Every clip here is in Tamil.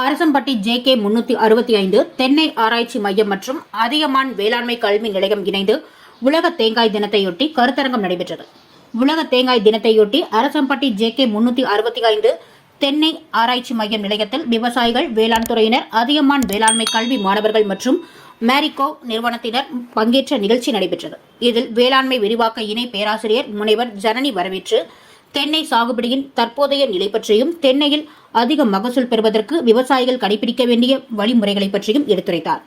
அரசம்பட்டி ஜே கே முன்னூத்தி அறுபத்தி ஐந்து தென்னை ஆராய்ச்சி மையம் மற்றும் அதியமான் வேளாண்மை கல்வி நிலையம் இணைந்து உலக தேங்காய் தினத்தையொட்டி கருத்தரங்கம் நடைபெற்றது. உலக தேங்காய் தினத்தையொட்டி அரசம்பட்டி ஜே கே முன்னூத்தி அறுபத்தி ஐந்து தென்னை ஆராய்ச்சி மையம் நிலையத்தில் விவசாயிகள் வேளாண் துறையினர் அதியமான் வேளாண்மை கல்வி மாணவர்கள் மற்றும் மேரிகோ நிறுவனத்தினர் பங்கேற்ற நிகழ்ச்சி நடைபெற்றது. இதில் வேளாண்மை விரிவாக்க இணை பேராசிரியர் முனைவர் ஜனனி வரவேற்று தென்னை சாகுபடியின் தற்போதைய நிலை பற்றியும் தென்னையில் அதிக மகசூல் பெறுவதற்கு விவசாயிகள் கடைபிடிக்க வேண்டிய வழிமுறைகளை பற்றியும் எடுத்துரைத்தார்.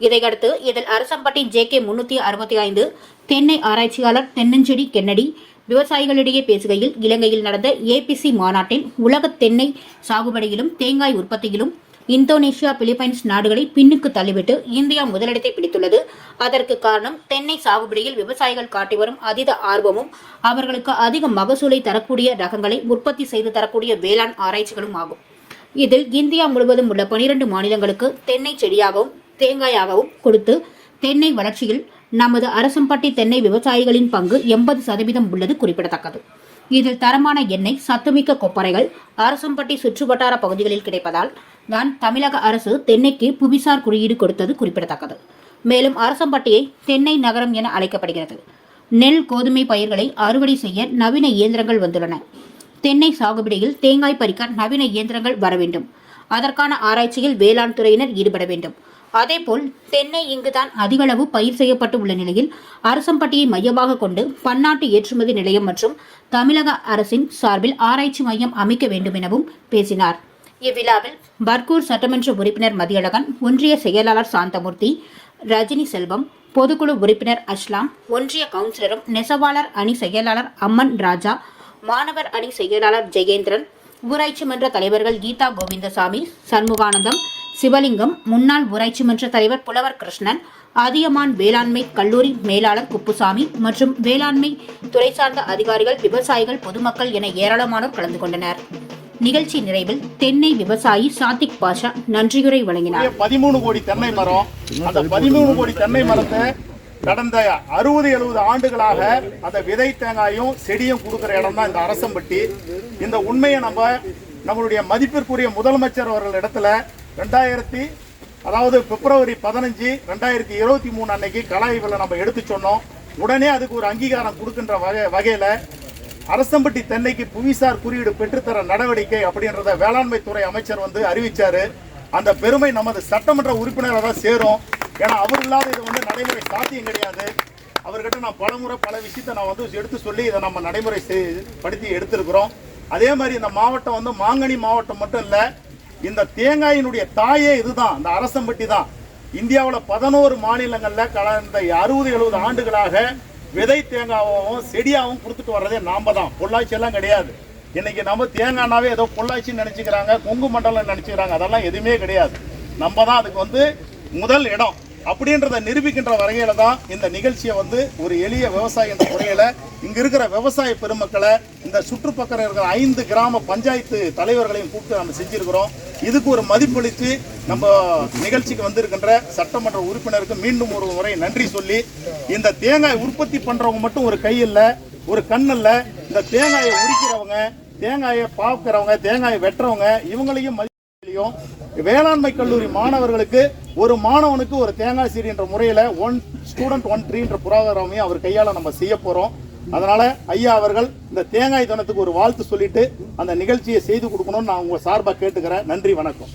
இதையடுத்து இதில் அரசம்பட்டி ஜே கே முன்னூத்தி அறுபத்தி ஐந்து தென்னை ஆராய்ச்சியாளர் தென்னஞ்செடி கென்னடி விவசாயிகளிடையே பேசுகையில் இலங்கையில் நடந்த ஏபிசி மாநாட்டில் உலக தென்னை சாகுபடியிலும் தேங்காய் உற்பத்தியிலும் இந்தோனேஷியா பிலிப்பைன்ஸ் நாடுகளை பின்னுக்கு தள்ளிவிட்டு இந்தியா முதலிடத்தை பிடித்துள்ளது. அதற்கு காரணம் தென்னை சாகுபடியில் விவசாயிகள் காட்டி வரும் அதீத ஆர்வமும் அவர்களுக்கு அதிக மகசூலை தரக்கூடிய ரகங்களை உற்பத்தி செய்து தரக்கூடிய வேளாண் ஆராய்ச்சிகளும் ஆகும். இதில் இந்தியா முழுவதும் உள்ள பனிரெண்டு மாநிலங்களுக்கு தென்னை செடியாகவும் தேங்காயாகவும் கொடுத்து தென்னை வளர்ச்சியில் நமது அரசம்பட்டி தென்னை விவசாயிகளின் பங்கு எண்பது சதவீதம் உள்ளது குறிப்பிடத்தக்கது. இதில் தரமான எண்ணெய் சத்துமிக்க கொப்பரைகள் அரசம்பட்டி சுற்றுவட்டார பகுதிகளில் கிடைப்பதால் தான் தமிழக அரசு தென்னைக்கு புவிசார் குறியீடு கொடுத்தது குறிப்பிடத்தக்கது. மேலும் அரசம்பட்டியை தென்னை நகரம் என அழைக்கப்படுகிறது. நெல் கோதுமை பயிர்களை அறுவடை செய்ய நவீன இயந்திரங்கள் வந்துள்ளன. தென்னை சாகுபடியில் தேங்காய் பறிக்க நவீன இயந்திரங்கள் வர வேண்டும். அதற்கான ஆராய்ச்சியில் வேளாண் துறையினர் ஈடுபட வேண்டும். அதேபோல் தென்னை இங்குதான் அதிகளவு பயிர் செய்யப்பட்டு உள்ள நிலையில் அரசம்பட்டியை மையமாக கொண்டு பன்னாட்டு ஏற்றுமதி நிலையம் மற்றும் தமிழக அரசின் சார்பில் ஆராய்ச்சி மையம் அமைக்க வேண்டும் எனவும் பேசினார். இவ்விழாவில் பர்கூர் சட்டமன்ற உறுப்பினர் மதியழகன் ஒன்றிய செயலாளர் சாந்தமூர்த்தி ரஜினி செல்வம் பொதுக்குழு உறுப்பினர் அஸ்லாம் ஒன்றிய கவுன்சிலரும் நெசவாளர் அணி செயலாளர் அம்மன் ராஜா மாணவர் அணி செயலாளர் ஜெயேந்திரன் ஊராட்சி மன்ற தலைவர்கள் கீதா கோவிந்தசாமி சண்முகானந்தம் சிவலிங்கம் முன்னாள் ஊராட்சி மன்ற தலைவர் புலவர் கிருஷ்ணன் அதியமான் வேளாண்மை கல்லூரி மேலாளர் குப்புசாமி மற்றும் வேளாண்மை துறை சார்ந்த அதிகாரிகள் விவசாயிகள் பொதுமக்கள் என ஏராளமானோர் கலந்து கொண்டனர். நிகழ்ச்சி நிறைவில் தென்னை விவசாயி சாத்திக் பாஷா நன்றியுரை வழங்கினார். பதிமூணு கோடி தென்னை மரம். அந்த பதிமூணு கோடி தென்னை மரத்தை கடந்த அறுபது எழுபது ஆண்டுகளாக அந்த விதை தேங்காயும் செடியும் கொடுக்குற இடம் தான் இந்த அரசம்பட்டி. இந்த உண்மையை நம்ம நம்மளுடைய மதிப்பிற்குரிய முதலமைச்சர் அவர்கள் இடத்துல ரெண்டாயிரத்தி அதாவது பிப்ரவரி பதினஞ்சு ரெண்டாயிரத்தி இருபத்தி மூணு அன்னைக்கு கலாய்வில் நம்ம எடுத்து சொன்னோம். உடனே அதுக்கு ஒரு அங்கீகாரம் கொடுக்கின்ற வகை வகையில் அரசம்பட்டி தென்னைக்கு புவிசார் குறியீடு பெற்றுத்தர நடவடிக்கை அப்படின்றத வேளாண்மை துறை அமைச்சர் வந்து அறிவிச்சாரு. அந்த பெருமை நமது சட்டமன்ற உறுப்பினராக தான் சேரும். ஏன்னா அவர் இல்லாத இது வந்து நடைமுறை சாத்தியம் கிடையாது. அவர்கிட்ட நான் பலமுறை பல விஷயத்தை நான் வந்து எடுத்து சொல்லி இதை நம்ம நடைமுறை படுத்தி எடுத்திருக்கிறோம். அதே மாதிரி இந்த மாவட்டம் வந்து மாங்கனி மாவட்டம் மட்டும் இல்லை இந்த தேங்காயினுடைய தாயே இதுதான் இந்த அரசம்பட்டி தான் இந்தியாவில் பதினோரு மாநிலங்களில் கடந்த அறுபது எழுபது ஆண்டுகளாக விதை தேங்காவும் செடியாகவும் கொடுத்துட்டு வர்றதே நாம தான் பொள்ளாச்சியெல்லாம் கிடையாது. இன்னைக்கு நம்ம தேங்காய்னாவே ஏதோ பொள்ளாச்சின்னு நினச்சிக்கிறாங்க கொங்கு மண்டலம் நினச்சிக்கிறாங்க அதெல்லாம் எதுவுமே கிடையாது. நம்ம தான் அதுக்கு வந்து முதல் இடம். அப்படின்றத நிரூபிக்கின்ற வகையில தான் இந்த நிகழ்ச்சியை வந்து ஒரு எளிய விவசாயி என்ற முறையில இங்க இருக்கிற விவசாய பெருமக்களை இந்த சுற்றுப்பக்கம் இருக்கிற ஐந்து கிராம பஞ்சாயத்து தலைவர்களையும் கூப்பிட்டு நம்ம செஞ்சிருக்கிறோம். இதுக்கு ஒரு மதிப்பளித்து நம்ம நிகழ்ச்சிக்கு வந்திருக்கின்ற சட்டமன்ற உறுப்பினருக்கு மீண்டும் ஒரு முறை நன்றி சொல்லி இந்த தேங்காய் உற்பத்தி பண்றவங்க மட்டும் ஒரு கையில் ஒரு கண் இந்த தேங்காயை உரிக்கிறவங்க தேங்காயை பார்க்கிறவங்க தேங்காயை வெட்டுறவங்க இவங்களையும் மதி- வேளாண்மை கல்லூரி மாணவர்களுக்கு ஒரு மாணவனுக்கு ஒரு தேங்காய் சீரி என்ற முறையில் ஒன் ஸ்டூடெண்ட் ஒன் ட்ரீன்ற புரோகிராமையும் அவர் கையால் நம்ம செய்ய போகிறோம் அதனால ஐயா அவர்கள் இந்த தேங்காய் தினத்துக்கு ஒரு வாழ்த்து சொல்லிட்டு அந்த நிகழ்ச்சியை செய்து கொடுக்கணும்னு நான் உங்கள் சார்பாக கேட்டுக்கிறேன். நன்றி வணக்கம்.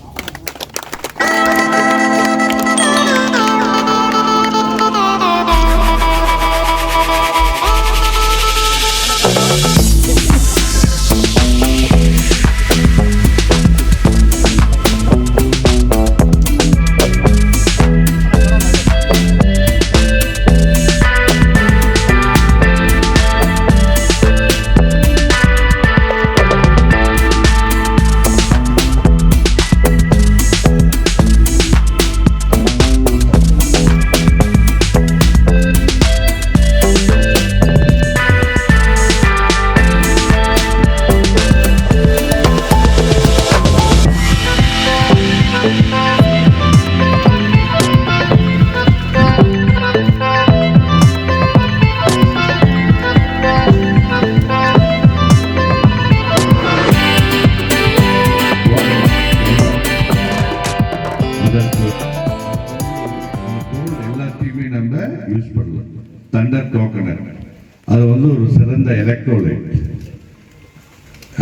எலக்ட்ரோலைட்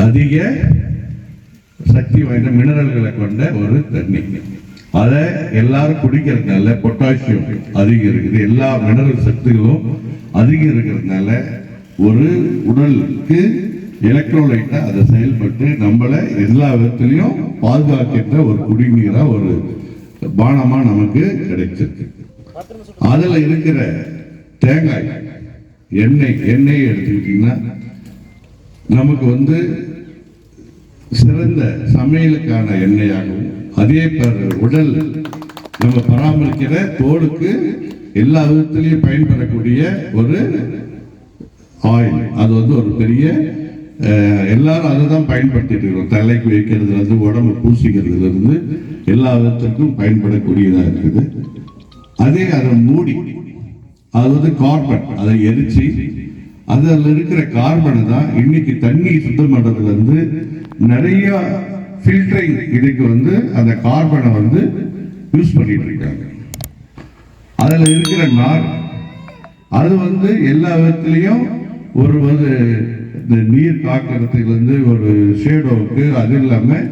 அதிக சக்தி வாய்ந்த மினரல்களை கொண்ட ஒரு தண்ணி. அதை எல்லாரும் குடிக்கிறதுனால பொட்டாசியம் அதிகம் இருக்குது. எல்லா மினரல் சத்துகளும் அதிகம் இருக்கிறதுனால ஒரு உடலுக்கு எலக்ட்ரோலைட்டா அதை செயல்பட்டு நம்மளை எல்லா விதத்துலையும் பாதுகாக்கின்ற ஒரு குடிநீரா ஒரு பானமா நமக்கு கிடைச்சிருக்கு. அதுல இருக்கிற தேங்காய் எண்ணெய் எண்ணெயை எடுத்துக்கிட்டீங்கன்னா நமக்கு வந்து சிறந்த சமையலுக்கான எண்ணெயாகவும் அதே உடல் நம்ம பராமரிக்கிற தோலுக்கு எல்லா விதத்திலையும் பயன்படக்கூடிய ஒரு ஆயில் அது வந்து ஒரு பெரிய எல்லாரும் அதை தான் பயன்படுத்திட்டு இருக்கோம் தலைக்கு வைக்கிறதுலேருந்து உடம்பு பூசிக்கிறதுலேருந்து எல்லா விதத்திற்கும் பயன்படக்கூடியதாக இருக்குது. அதே அதை மூடி அது வந்து கார்பன். அதை எரிச்சு அதில் இருக்கிற கார்பனை தான் இன்னைக்கு தண்ணி சுத்தம் பண்ணுறதுலேருந்து நிறைய ஃபில்டரிங் இதுக்கு வந்து அந்த கார்பனை வந்து யூஸ் பண்ணிட்டு இருக்காங்க. அதில் இருக்கிற நார் அது வந்து எல்லா விதத்துலேயும் ஒரு வந்து இந்த நீர் காக்கிறதுல வந்து ஒரு ஷேடோவுக்கு அது இல்லாமல்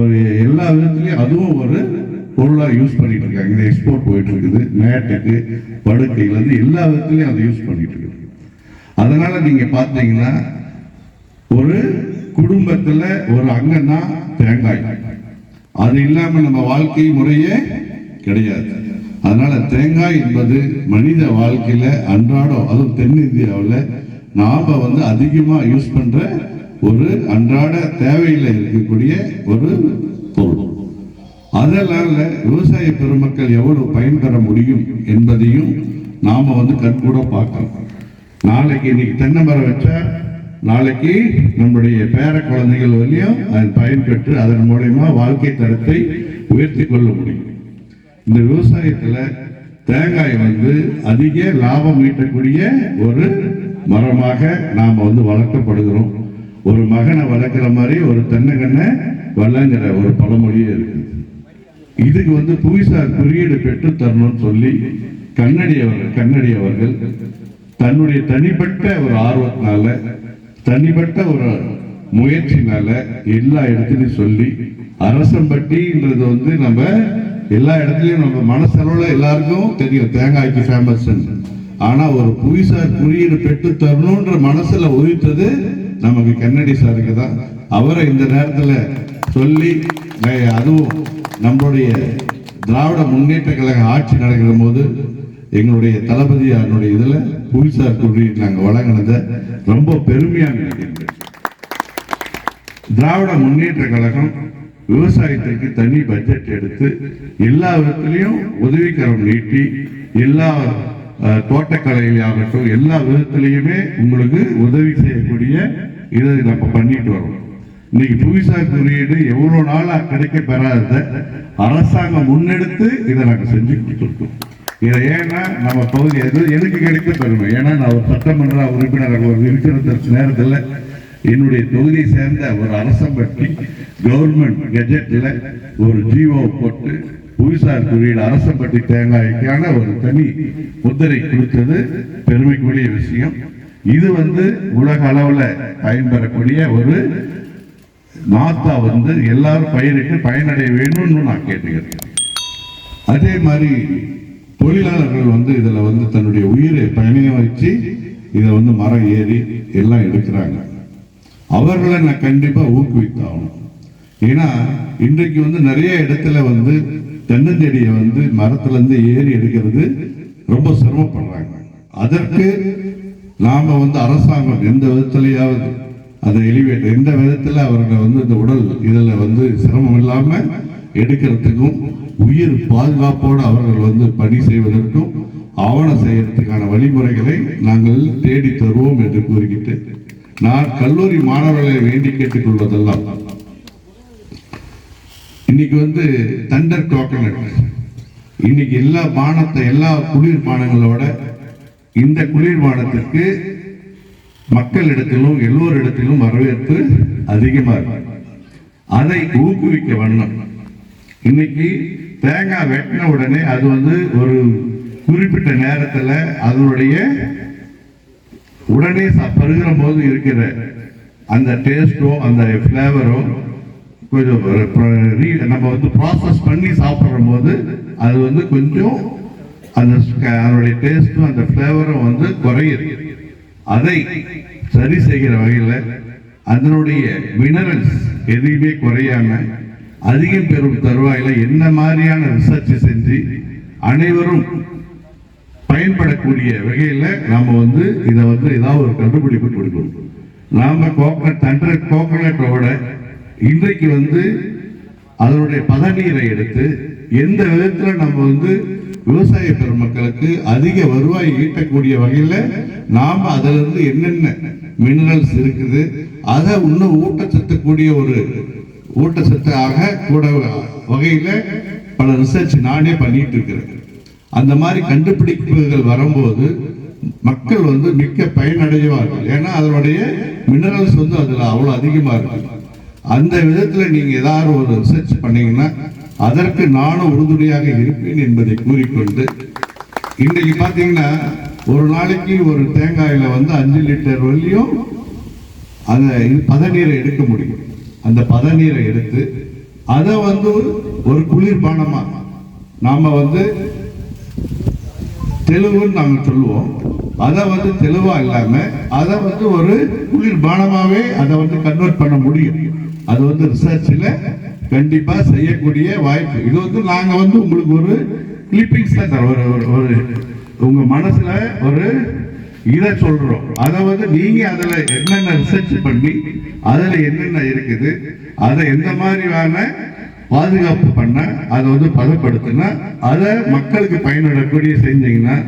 ஒரு எல்லா விதத்துலேயும் அதுவும் ஒரு பொருளாக யூஸ் பண்ணிட்டு இருக்காங்க இந்த எக்ஸ்போர்ட் போயிட்டு இருக்குது மேட்டுக்கு படுக்கையிலேருந்து எல்லா விதத்துலையும் அதை யூஸ் பண்ணிட்டு இருக்காங்க அதனால நீங்க பார்த்தீங்கன்னா ஒரு குடும்பத்துல ஒரு அங்கன்னா தேங்காய். அது இல்லாம நம்ம வாழ்க்கை முறையே கிடையாது. அதனால தேங்காய் என்பது மனித வாழ்க்கையில அன்றாடம் அதுவும் தென்னிந்தியாவில் நாம வந்து அதிகமா யூஸ் பண்ற ஒரு அன்றாட தேவையில் இருக்கக்கூடிய ஒரு பொருள். அதனால விவசாய பெருமக்கள் எவ்வளவு பயன்பெற முடியும் என்பதையும் நாம வந்து கண்கூட பார்க்கணும். நாளைக்கு இன்னைக்கு தென்னை மரம் வச்சா நாளைக்கு நம்முடைய பேர குழந்தைகள் வழியும் அது பயன்பெற்று அதன் மூலயமா வாழ்க்கை தரத்தை உயர்த்தி கொள்ள முடியும். இந்த விவசாயத்துல தேங்காய் வந்து அதிக லாபம் ஈட்டக்கூடிய ஒரு மரமாக நாம் வந்து வளர்க்கப்படுகிறோம். ஒரு மகனை வளர்க்குற மாதிரி ஒரு தென்னங்கண்ணை வளங்கிற ஒரு பழமொழியே இருக்குது. இதுக்கு வந்து புவிசார் குறியீடு பெற்று தரணும்னு சொல்லி கண்ணடி அவர்கள் கண்ணடி அவர்கள் தன்னுடைய தனிப்பட்ட ஒரு ஆர்வத்தினால தனிப்பட்ட ஒரு முயற்சினால எல்லா இடத்துலையும் சொல்லி அரசம்பட்டின்றது வந்து நம்ம எல்லா இடத்துலையும் நம்ம மனசளவுல எல்லாருக்கும் தெரியும் தேங்காய்க்கு ஃபேமஸ் ஆனா ஒரு புவிசார் குறியீடு பெற்று தரணும்ன்ற மனசுல உதித்தது நமக்கு கண்ணடி சாருக்கு தான். அவரை இந்த நேரத்துல சொல்லி அதுவும் நம்மளுடைய திராவிட முன்னேற்ற கழக ஆட்சி நடக்கிற போது எங்களுடைய தளபதியாருடைய இதுல புவிசார் குறியீடு நாங்க வழங்கினதை ரொம்ப பெருமையாக நினைக்கின்றேன் திராவிட முன்னேற்ற கழகம் விவசாயத்திற்கு தனி பட்ஜெட் எடுத்து எல்லா விதத்திலையும் உதவிக்கரம் நீட்டி எல்லா தோட்டக்கலையிலாகட்டும் எல்லா விதத்திலையுமே உங்களுக்கு உதவி செய்யக்கூடிய இதை நம்ம பண்ணிட்டு வரோம். இன்னைக்கு புவிசார் குறியீடு எவ்வளவு நாளா கிடைக்க பெறாத அரசாங்கம் முன்னெடுத்து இதை நாங்கள் செஞ்சு கொடுத்துருக்கோம். இதை ஏன்னா நம்ம பகுதி எது எனக்கு கிடைக்க பெருமை ஏன்னா நான் ஒரு சட்டமன்ற உறுப்பினர் ஒரு இருக்கிற நேரத்தில் என்னுடைய தொகுதியை சேர்ந்த ஒரு அரசம்பட்டி கவர்மெண்ட் கெஜெட்டில் ஒரு ஜிஓ போட்டு புவிசார் குறியீடு அரசம்பட்டி தேங்காய்க்கான ஒரு தனி முத்திரை கொடுத்தது பெருமைக்குரிய விஷயம். இது வந்து உலக அளவில் பயன்பெறக்கூடிய ஒரு நாத்தா வந்து எல்லாரும் பயிரிட்டு பயனடைய வேணும்னு நான் கேட்டுக்கிறேன். அதே மாதிரி தொழிலாளர்கள் வந்து இதில் வந்து தன்னுடைய உயிரை பயணியம் வச்சு இதை வந்து மரம் ஏறி எல்லாம் எடுக்கிறாங்க. அவர்களை நான் கண்டிப்பாக ஊக்குவித்தாகணும். ஏன்னா இன்றைக்கு வந்து நிறைய இடத்துல வந்து தென்னஞ்செடியை வந்து மரத்துலேருந்து ஏறி எடுக்கிறது ரொம்ப சிரமப்படுறாங்க. அதற்கு நாம் வந்து அரசாங்கம் எந்த விதத்துலையாவது அதை எலிவேட் எந்த விதத்தில் அவரோட வந்து இந்த உடல் இதில் வந்து சிரமம் இல்லாமல் எடுக்கிறதுக்கும் உயிர் பாதுகாப்போடு அவர்கள் வந்து பணி செய்வதற்கும் ஆவணம் செய்யறதுக்கான வழிமுறைகளை நாங்கள் தேடி தருவோம் என்று கூறிக்கிட்டு நான் கல்லூரி மாணவர்களை வேண்டி கேட்டுக்கொள்வதெல்லாம். இன்னைக்கு வந்து தண்டர் டோக்கனட் இன்னைக்கு எல்லா பானத்தை எல்லா குளிர்பானங்களோட இந்த குளிர்பானத்திற்கு மக்களிடத்திலும் எல்லோரிடத்திலும் வரவேற்பு அதிகமாக இருக்கும் அதை ஊக்குவிக்க வண்ணம். இன்னைக்கு தேங்காய் வெட்டின உடனே அது வந்து ஒரு குறிப்பிட்ட நேரத்தில் அதனுடைய உடனே சா- பருகிற போது இருக்கிற அந்த டேஸ்ட்டோ அந்த ஃப்ளேவரோ கொஞ்சம் நம்ம வந்து ப்ராசஸ் பண்ணி சாப்பிட்ற போது அது வந்து கொஞ்சம் அந்த அதனுடைய டேஸ்ட்டும் அந்த ஃப்ளேவரும் வந்து குறையுது. அதை சரி செய்கிற வகையில் அதனுடைய மினரல்ஸ் எதையுமே குறையாம அதிகம் பெறும் தருவாயில் என்ன மாதிரியான ரிசர்ச் செஞ்சு அனைவரும் பயன்படக்கூடிய வகையில் நாம் வந்து இதை வந்து ஏதாவது ஒரு கண்டுபிடிப்பு கொடுக்கணும். நாம் கோகனட் ஹண்ட்ரட் கோகனட்டோட இன்றைக்கு வந்து அதனுடைய பதநீரை எடுத்து எந்த விதத்துல நம்ம வந்து விவசாய பெருமக்களுக்கு அதிக வருவாய் ஈட்டக்கூடிய வகையில நாம அதுல இருந்து என்னென்ன மினரல்ஸ் இருக்குது அதை இன்னும் ஊட்டச்சத்து கூடிய ஒரு ஊட்டச்சத்தாக கூட வகையில பல ரிசர்ச் நானே பண்ணிட்டு இருக்கிறேன். அந்த மாதிரி கண்டுபிடிப்புகள் வரும்போது மக்கள் வந்து மிக்க பயனடைவார்கள். ஏன்னா அதனுடைய மினரல்ஸ் வந்து அதுல அவ்வளவு அதிகமா இருக்கு. அந்த விதத்துல நீங்க ஏதாவது ஒரு ரிசர்ச் பண்ணீங்கன்னா அதற்கு நானும் உறுதுணையாக இருப்பேன் என்பதை கூறிக்கொண்டு இன்றைக்கு பார்த்தீங்கன்னா ஒரு நாளைக்கு ஒரு தேங்காயில வந்து அஞ்சு லிட்டர் வரையும் அதை பதநீரை எடுக்க முடியும். அந்த பதநீரை எடுத்து அதை வந்து ஒரு குளிர்பானமாக நாம் வந்து தெளிவுன்னு நாங்கள் சொல்லுவோம். அதை வந்து தெளிவாக இல்லாமல் அதை வந்து ஒரு குளிர்பானமாகவே அதை வந்து கன்வெர்ட் பண்ண முடியும். அது வந்து ரிசர்ச்சில் கண்டிப்பா செய்யக்கூடிய வாய்ப்பு. இது வந்து நாங்க வந்து உங்களுக்கு ஒரு கிளிப்பிங்ஸ் தான் தரோம். ஒரு ஒரு- உங்க மனசுல ஒரு இதை சொல்றோம். அதை வந்து நீங்க அதுல என்னென்ன ரிசர்ச் பண்ணி அதுல என்னென்ன இருக்குது அதை எந்த மாதிரியான பாதுகாப்பு பண்ண அதை வந்து பதப்படுத்தினா அதை மக்களுக்கு பயனடக்கூடிய செஞ்சீங்கன்னா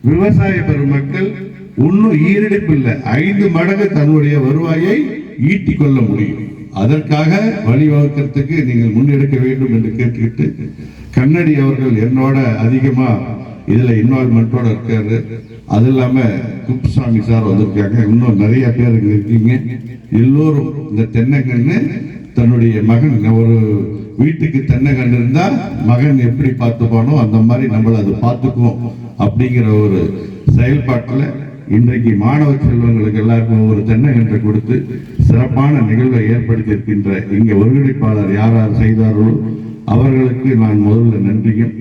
விவசாய பெருமக்கள் இன்னும் ஈரடிப்பு இல்லை. ஐந்து மடங்கு தன்னுடைய வருவாயை ஈட்டிக்கொள்ள முடியும். அதற்காக வழிவகுக்கிறதுக்கு நீங்கள் முன்னெடுக்க வேண்டும் என்று கேட்டுக்கிட்டு கண்ணடி அவர்கள் என்னோட அதிகமாக இதில் இன்வால்மெண்ட்டோடு இருக்காரு. அது இல்லாமல் குப்புசாமி சார் வந்திருக்காங்க. இன்னும் நிறைய பேர் இங்கே இருக்கீங்க. எல்லோரும் இந்த தென்னங்கன்று தன்னுடைய மகன் ஒரு வீட்டுக்கு தென்னங்கன்று இருந்தால் மகன் எப்படி பார்த்துப்பானோ அந்த மாதிரி நம்மளை அது பார்த்துக்குவோம் அப்படிங்கிற ஒரு செயல்பாட்டில் இன்றைக்கு மாணவ செல்வங்களுக்கு எல்லாருக்கும் ஒரு தென்னங்கன்றை கொடுத்து சிறப்பான நிகழ்வை ஏற்படுத்தியிருக்கின்ற இங்கே ஒருங்கிணைப்பாளர் யார் யார் செய்தார்களோ அவர்களுக்கு நான் முதல்ல நன்றியும்.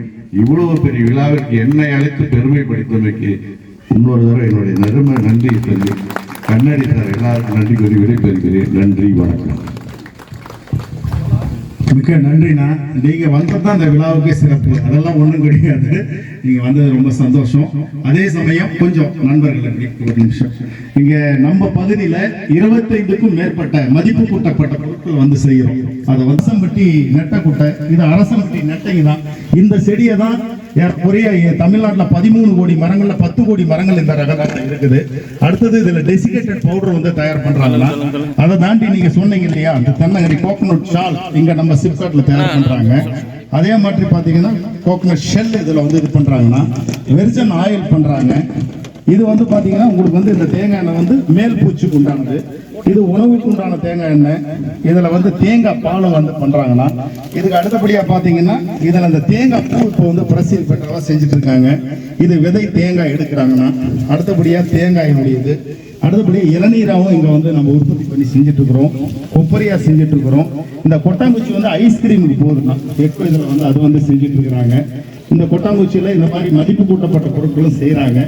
இவ்வளவு பெரிய விழாவிற்கு என்னை அழைத்து பெருமைப்படுத்தமைக்கு இன்னொரு தடவை என்னுடைய நெருமை நன்றியை சொல்லி கண்ணடி சார் எல்லாருக்கும் நன்றி கூறி விடைபெறுகிறேன். நன்றி வணக்கம். மிக்க நன்றிண்ணா. நீங்கள் வந்தது தான் இந்த விழாவுக்கே சிறப்பு. அதெல்லாம் ஒன்றும் கிடையாது. நீங்கள் வந்தது ரொம்ப சந்தோஷம். அதே சமயம் கொஞ்சம் நண்பர்கள் ஒரு நிமிஷம். இங்கே நம்ம பகுதியில் இருபத்தைந்துக்கும் மேற்பட்ட மதிப்பு கூட்டப்பட்ட பொருட்கள் வந்து செய்யறோம் அதை வசம்பட்டி நெட்டக்குட்டை இது அரசம்பட்டி நெட்டைங்க தான் இந்த செடியை தான் ஏறக்குறைய தமிழ்நாட்டில் பதிமூணு கோடி மரங்கள்ல பத்து கோடி மரங்கள் இந்த ரகத்துல இருக்குது. அடுத்தது இதுல டெசிகேட்டட் பவுடர் வந்து தயார் பண்றாங்களா? அதை தாண்டி நீங்க சொன்னீங்க இல்லையா? அந்த தென்னங்கரி கோகனட் ஷால் இங்க நம்ம சிப்காட்ல தயார் பண்றாங்க. அதே மாதிரி பாத்தீங்கன்னா கோகனட் ஷெல் இதுல வந்து இது பண்றாங்கன்னா வெர்ஜன் ஆயில் பண்றாங்க. இது வந்து பார்த்தீங்கன்னா உங்களுக்கு வந்து இந்த தேங்காய் எண்ணெய் வந்து மேல் பூச்சிக்கு உண்டானது. இது உணவுக்கு உண்டான தேங்காய் எண்ணெய். இதில் வந்து தேங்காய் பாலும் வந்து பண்ணுறாங்கன்னா இதுக்கு அடுத்தபடியாக பார்த்தீங்கன்னா இதில் இந்த தேங்காய் பூ இப்போ வந்து பிரசில் பெற்றதாக செஞ்சுட்டு இருக்காங்க. இது விதை தேங்காய் எடுக்கிறாங்கன்னா அடுத்தபடியாக தேங்காயினுடைய இது அடுத்தபடியாக இளநீராகவும் இங்கே வந்து நம்ம உற்பத்தி பண்ணி செஞ்சுட்டு இருக்கிறோம். கொப்பரியா செஞ்சுட்டு இருக்கிறோம். இந்த கொட்டாங்குச்சி வந்து ஐஸ்கிரீமுக்கு போகுதுன்னா எக்கோ இதில் வந்து அது வந்து செஞ்சுட்டு இருக்கிறாங்க. இந்த கொட்டாங்குச்சியில இந்த மாதிரி மதிப்பு கூட்டப்பட்ட பொருட்களும் செய்கிறாங்க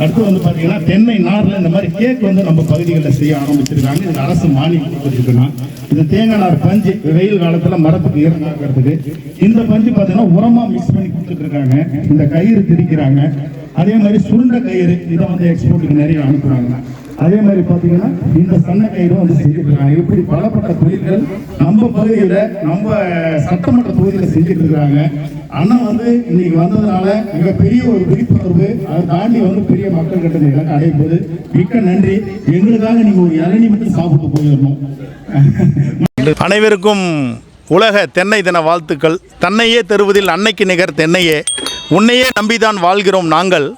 அடுத்து வந்து பாத்தீங்கன்னா தென்னை நார்ல இந்த மாதிரி கேக் வந்து நம்ம பகுதிகளில் செய்ய ஆரம்பிச்சிருக்காங்க. இது அரசு மானியம் கொடுத்துருக்குன்னா இது தேங்காய் நார் பஞ்சு வெயில் காலத்துல மரத்துக்கு ஈரமாக்கிறதுக்கு இந்த பஞ்சு பாத்தீங்கன்னா உரமா மிக்ஸ் பண்ணி கொடுத்துட்ருக்காங்க. இந்த கயிறு திரிக்கிறாங்க. அதே மாதிரி சுருண்ட கயிறு இதை வந்து எக்ஸ்போர்ட்டுக்கு நிறைய அனுப்புறாங்க. அதே மாதிரி பாத்தீங்கன்னா இந்த சன்ன கயிறும் வந்து செஞ்சுருக்காங்க இப்படி பலப்பட்ட தொழில்கள் நம்ம பகுதியில நம்ம சட்டமன்ற தொகுதியில செஞ்சுட்டு இருக்காங்க அண்ணா வந்து இன்னைக்கு வந்ததுனால மிகப்பெரிய ஒரு விழிப்புணர்வு அதை தாண்டி வந்து பெரிய மக்கள் கிட்ட இலக்கு அடையும் போது மிக்க நன்றி. எங்களுக்காக நீங்க ஒரு இளநி மட்டும் சாப்பிட்டு போயிடணும். அனைவருக்கும் உலக தென்னை தின வாழ்த்துக்கள். தன்னையே தருவதில் அன்னைக்கு நிகர் தென்னையே. உன்னையே நம்பிதான் வாழ்கிறோம் நாங்கள்.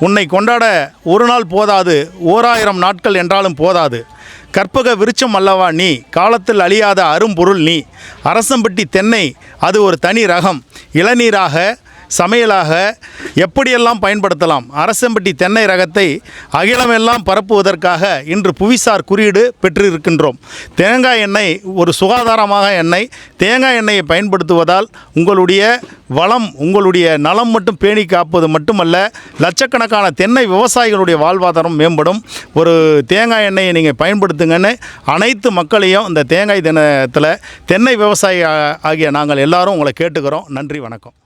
உன்னை கொண்டாட ஒரு நாள் போதாது ஓராயிரம் நாட்கள் என்றாலும் போதாது. கற்பக விருச்சம் அல்லவா நீ? காலத்தில் அழியாத அரும்பொருள் நீ. அரசம்பட்டி தென்னை அது ஒரு தனி ரகம். இளநீராக சமையலாக எப்படியெல்லாம் பயன்படுத்தலாம்? அரசம்பட்டி தென்னை ரகத்தை அகிலமெல்லாம் பரப்புவதற்காக இன்று புவிசார் குறியீடு பெற்றிருக்கின்றோம். தேங்காய் எண்ணெய் ஒரு சுகாதாரமாக எண்ணெய் தேங்காய் எண்ணெயை பயன்படுத்துவதால் உங்களுடைய வளம் உங்களுடைய நலம் மட்டும் பேணி காப்பது மட்டுமல்ல லட்சக்கணக்கான தென்னை விவசாயிகளுடைய வாழ்வாதாரம் மேம்படும். ஒரு தேங்காய் எண்ணெயை நீங்கள் பயன்படுத்துங்கன்னு அனைத்து மக்களையும் இந்த தேங்காய் தினத்தில் தென்னை விவசாயி ஆகிய நாங்கள் எல்லாரும் உங்களை கேட்டுக்கிறோம். நன்றி வணக்கம்.